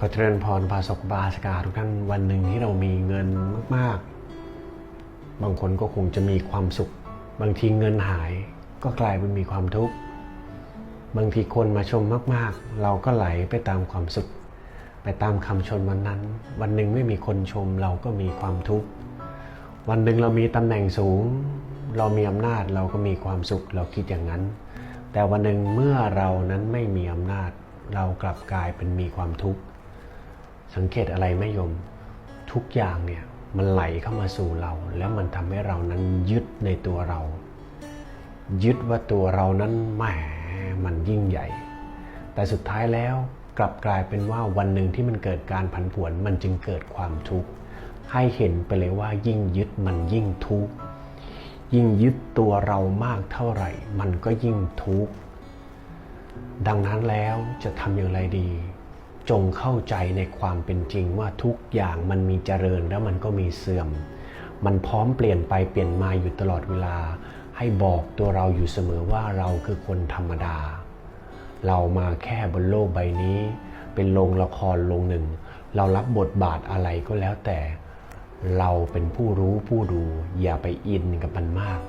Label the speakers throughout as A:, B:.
A: ขอเจริญพรภาสกบาสกาทุกท่านวันหนึ่งที่เรามีเงินมาก ๆ บางคนก็คงจะมีความสุข บางทีเงินหายก็กลายเป็นมีความทุกข์ บางทีคนมาชมมาก ๆ เราก็ไหลไปตามความสุข ไปตามคำชมวันนั้น วันหนึ่งไม่มีคนชมเราก็มีความทุกข์ วันหนึ่งเรามีตำแหน่งสูง เรามีอำนาจเราก็มีความสุขเราคิดอย่างนั้น แต่วันหนึ่งเมื่อเรานั้นไม่มีอำนาจ เรากลับกลายเป็นมีความทุกข์ สังเกตอะไรไหม่ยม ทุกอย่างเนี่ยมันไหลเข้ามาสู่เรา แล้วมันทำให้เรานั้นยึดในตัวเรา ยึดว่าตัวเรานั้นแหมมันยิ่งใหญ่ แต่สุดท้ายแล้วกลับกลายเป็นว่าวันหนึ่งที่มันเกิดการผันผวนมันจึงเกิดความทุกข์ให้เห็นไปเลยว่ายิ่งยึดมันยิ่งทุกข์ยิ่งยึดตัวเรามากเท่าไหร่ มันก็ยิ่งทุกข์ดังนั้นแล้วจะทำอย่างไรดี จงเข้าใจในความเป็นจริงว่าทุกอย่างมันมีเจริญแล้วมันก็มีเสื่อม มันพร้อมเปลี่ยนไปเปลี่ยนมาอยู่ตลอดเวลา ให้บอกตัวเราอยู่เสมอว่าเราคือคนธรรมดา เรามาแค่บนโลกใบนี้ เป็นโรงละครโรงหนึ่ง เรารับบทบาทอะไรก็แล้วแต่ เราเป็นผู้รู้ผู้ดู อย่าไปอินกับมันมาก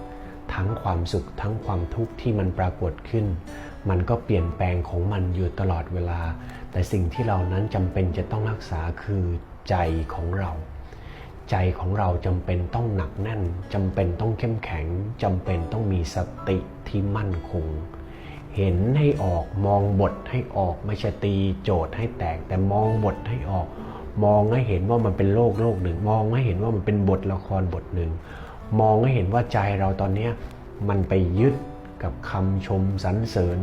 A: ทั้งความสุขทั้งความทุกข์ที่มันปรากฏขึ้น มันก็เปลี่ยนแปลงของมันอยู่ตลอดเวลา แต่สิ่งที่เรานั้นจำเป็นจะต้องรักษาคือใจของเรา ใจของเราจำเป็นต้องหนักแน่นจำเป็นต้องเข้มแข็งจำเป็นต้องมีสติที่มั่นคง เห็นให้ออกมองบทให้ออกไม่ใช่ตีโจทย์ให้แตกแต่มองบทให้ออก มองให้เห็นว่ามันเป็นโลกโลกหนึ่ง มองให้เห็นว่ามันเป็นบทละครบทหนึ่ง มองให้เห็นว่าใจเราตอนนี้มันไปยึด กับคำชมสรรเสริญ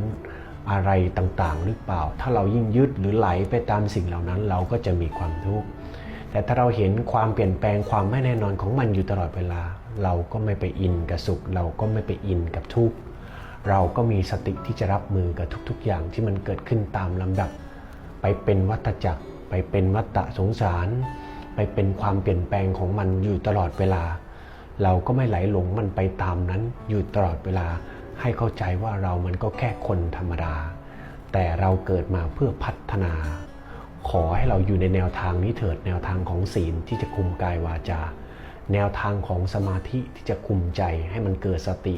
A: อะไรต่างๆ หรือเปล่า ถ้าเรายิ่งยึดหรือไหลไปตามสิ่งเหล่านั้น เราก็จะมีความทุกข์ แต่ถ้าเราเห็นความเปลี่ยนแปลงความไม่แน่นอนของมันอยู่ตลอดเวลา เราก็ไม่ไปอินกับสุข เราก็ไม่ไปอินกับทุกข์ เราก็มีสติที่จะรับมือกับทุกๆ อย่างที่มันเกิดขึ้นตามลำดับ ไปเป็นวัฏจักร ไปเป็นวัฏสงสาร ไปเป็นความเปลี่ยนแปลงของมันอยู่ตลอดเวลา เราก็ไม่ไหลหลงมันไปตามนั้นอยู่ตลอดเวลา ให้เข้าใจว่าเรามันก็แค่คนธรรมดา แต่เราเกิดมาเพื่อพัฒนา ขอให้เราอยู่ในแนวทางนี้เถิดแนวทางของศีลที่จะคุมกายวาจา แนวทางของสมาธิที่จะคุมใจให้มันเกิดสติ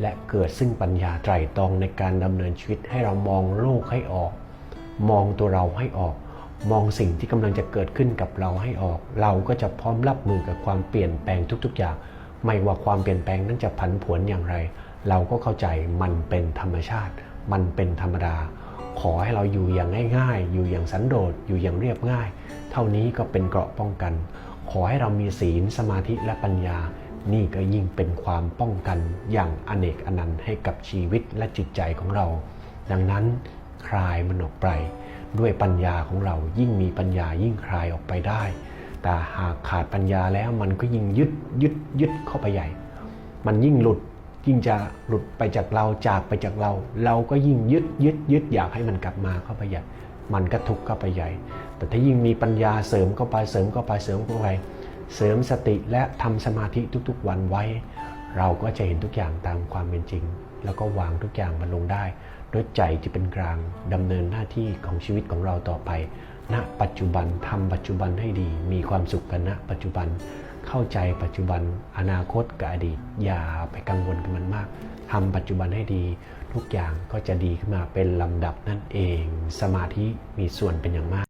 A: และเกิดซึ่งปัญญาไตรตรองในการดำเนินชีวิตให้เรามองโลกให้ออก มองตัวเราให้ออก มองสิ่งที่กำลังจะเกิดขึ้นกับเราให้ออก เราก็จะพร้อมรับมือกับความเปลี่ยนแปลงทุก ๆ อย่าง ไม่ว่าความเปลี่ยนแปลงนั้นจะผันผวนอย่างไร เราก็เข้าใจมันเป็นธรรมชาติ มันเป็นธรรมดา ขอให้เราอยู่อย่างง่ายๆ อยู่อย่างสันโดษอยู่อย่างเรียบง่าย เท่านี้ก็เป็นเกราะป้องกัน ขอให้เรามีศีลสมาธิและปัญญา นี่ก็ยิ่งเป็นความป้องกันอย่างอเนกอนันต์ให้กับชีวิตและจิตใจของเรา ดังนั้นคลายมันออกไป ด้วยปัญญาของเรายิ่งมีปัญญายิ่งคลายออกไปได้ แต่หากขาดปัญญาแล้วมันก็ยิ่งยึดยึดยึดเข้าไปใหญ่ มันยิ่งหลุดยิ่งจะหลุดไปจากเราจากไปจากเรา เราก็ยิ่งยึดยึดยึดอยากให้มันกลับมาเข้าไปใหญ่ มันก็ทุกข์เข้าไปใหญ่ แต่ถ้ายิ่งมีปัญญาเสริมเข้าไปเสริมเข้าไปเสริมเข้าไปเสริมสติและทำสมาธิทุกๆ วันไว้ เราก็จะเห็นทุกอย่างตามความเป็นจริง แล้วก็วางทุกอย่างมันลงได้ด้วยใจที่เป็นกลางดำเนินหน้าที่ของชีวิตของเราต่อไป ณปัจจุบันทำปัจจุบันให้ดี มีความสุขกันณปัจจุบันเข้าใจปัจจุบันอนาคตกับอดีต อย่าไปกังวลกับมันมากทำปัจจุบันให้ดี ทุกอย่างก็จะดีขึ้นมาเป็นลำดับนั่นเอง สมาธิมีส่วนเป็นอย่างมาก